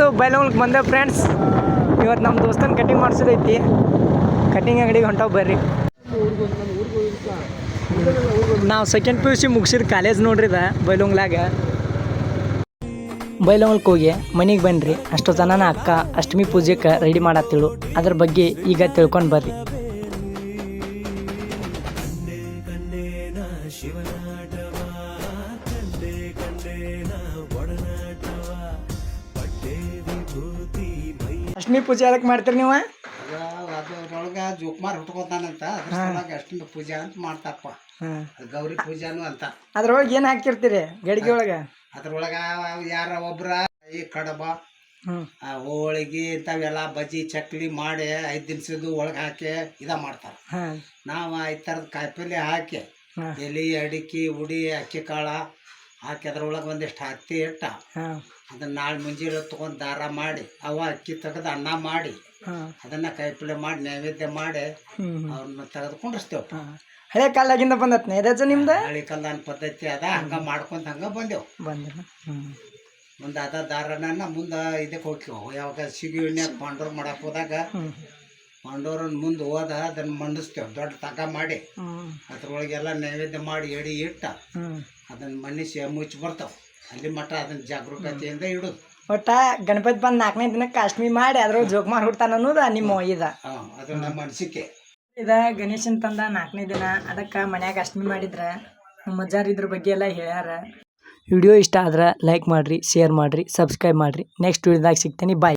ಇವತ್ತು ಬೈಲಂಗ್ಳಕ್ಕೆ ಬಂದೆ ಫ್ರೆಂಡ್ಸ್ ಇವತ್ತು ನಮ್ಮ ದೋಸ್ತನ ಕಟಿಂಗ್ ಮಾಡಿಸೋದೈತಿ. ಕಟಿಂಗ್ ಅಂಗಡಿಗೆ ಹೊಂಟಾವ್ ಬರ್ರಿ. ನಾವು ಸೆಕೆಂಡ್ ಪಿ ಯು ಸಿ ಮುಗಿಸಿದ ಕಾಲೇಜ್ ನೋಡ್ರಿ ಇದೆ ಬೈಲೊಂಗ್ಲಾಗ ಬೈಲೊಂಗ್ಲಕ್ಕೆ ಹೋಗಿ, ಮನೆಗೆ ಬನ್ನಿರಿ ಅಷ್ಟು ಜನನ ಅಕ್ಕ, ಅಷ್ಟಮಿ ಪೂಜೆಗೆ ರೆಡಿ ಮಾಡತ್ತಿಳು ಅದ್ರ ಬಗ್ಗೆ ಈಗ ತಿಳ್ಕೊಂಡು ಬರ್ರಿ. ಅಷ್ಟಮಿ ಪೂಜೆ ಅದಕ್ಕೆ ಮಾಡ್ತೀರಿ ನೀವು? ಅದ್ರೊಳಗೆ ಜೋಕುಮಾರ್ ಹುಟ್ಕೋತಾನಂತ. ಅದ್ರ ಅಷ್ಟಮಿ ಪೂಜೆ ಅಂತ ಮಾಡ್ತಾರಪ್ಪ. ಹಾಂ. ಗೌರಿ ಪೂಜಾನು ಅಂತ. ಅದ್ರೊಳಗೆ ಏನು ಹಾಕಿರ್ತೀರಿ ಗಡಿಗೆ ಒಳಗೆ? ಅದ್ರೊಳಗ ಯಾರ ಒಬ್ರ ಈ ಕಡಬ ಹ್ಞೂ ಆ ಹೋಳಿಗೆ ಇಂಥವೆಲ್ಲ ಬಜ್ಜಿ ಚಕ್ಲಿ ಮಾಡಿ ಐದು ದಿನಸದ್ದು ಒಳಗೆ ಹಾಕಿ ಇದ ಮಾಡ್ತಾರೆ. ಹಾಂ. ನಾವು ಐದು ಥರದ ಕಾಯಿಪಲ್ಲೆ ಹಾಕಿ ಎಲಿ ಎಲೆ ಅಡಿಕೆ ಉಡಿ ಅಕ್ಕಿ ಕಾಳ ಹಾಕಿ ಅದ್ರೊಳಗೆ ಒಂದಿಷ್ಟು ಹತ್ತಿ ಇಟ್ಟ. ಹಾಂ. ಅದನ್ನ ನಾಳೆ ಮುಂಜಾನೆ ತೊಗೊಂಡು ದಾರ ಮಾಡಿ ಅವ ಅಕ್ಕಿ ತೆಗೆದು ಅನ್ನ ಮಾಡಿ ಅದನ್ನ ಕಾಯಿಪಲ್ಯ ಮಾಡಿ ನೈವೇದ್ಯ ಮಾಡಿ ಅವ್ರನ್ನ ತೆಗೆದು ಕುಂಡಿಸ್ತೇವಪ್ಪ ಹಳೆ ಕಾಲದಾಗಿಂದ ಬಂದತ್ನ ಇದಜ್ಜ ನಿಮ್ದು? ಹಳೆ ಕಾಲದ ಪದ್ಧತಿ ಅದ ಹಂಗ ಮಾಡ್ಕೊಂತ ಹಂಗ ಬಂದೆವು. ಬಂದಿರ ಮುಂದೆ ಅದ ದಾರನ ಮುಂದೆ ಇದಕ್ಕೆ ಹೋಗ್ತೀವಿ ಯಾವಾಗ ಸಿಗಿ ಎಣ್ಣೆ ಪಾಂಡವ್ರು ಮಾಡಕ್ಕೆ ಹೋದಾಗ ಪಾಂಡವ್ರನ್ನ ಮುಂದೆ ಹೋದ ಅದನ್ನ ಮಂಡಿಸ್ತೇವೆ. ದೊಡ್ಡ ತಕ ಮಾಡಿ. ಅದ್ರೊಳಗೆಲ್ಲ ನೈವೇದ್ಯ ಮಾಡಿ ಎಡಿ ಇಟ್ಟ. ಅದನ್ನು ಮನ್ನಿಸಿ ಮುಚ್ಚಿ ಬರ್ತಾವೆ. ಅಲ್ಲಿ ಮಟ್ಟ ಅದನ್ನ ಜಾಗರೂಕತೆಯಿಂದ ಇಡು ಒಟ್ಟ ಗಣಪತಿ ಬಂದು ನಾಲ್ಕನೇ ದಿನಕ್ಕೆ ಅಷ್ಟಮಿ ಮಾಡಿ ಅದ್ರ ಜೋಗ್ ಮಾಡಿ ಹುಡ್ತಾನ ಅನ್ನೋದು ನಿಮ್ಮ ಇದ. ಅದು ನಮ್ಮ ಅನಿಸಿಕೆ ಇದ ಗಣೇಶನ್ ತಂದ ನಾಲ್ಕನೇ ದಿನ. ಅದಕ್ಕೆ ಮನ್ಯಾಗ ಅಷ್ಟಮಿ ಮಾಡಿದ್ರ ನಮ್ಮ ಅಜ್ಜಾರ್ ಇದ್ರ ಬಗ್ಗೆ ಎಲ್ಲ ಹೇಳ್ಯಾರ. ವಿಡಿಯೋ ಇಷ್ಟ ಆದ್ರೆ ಲೈಕ್ ಮಾಡಿರಿ ಶೇರ್ ಮಾಡಿರಿ ಸಬ್ಸ್ಕ್ರೈಬ್ ಮಾಡಿರಿ. ನೆಕ್ಸ್ಟ್ ವಿಡಿಯೋದಾಗ ಸಿಗ್ತೀನಿ. ಬಾಯ್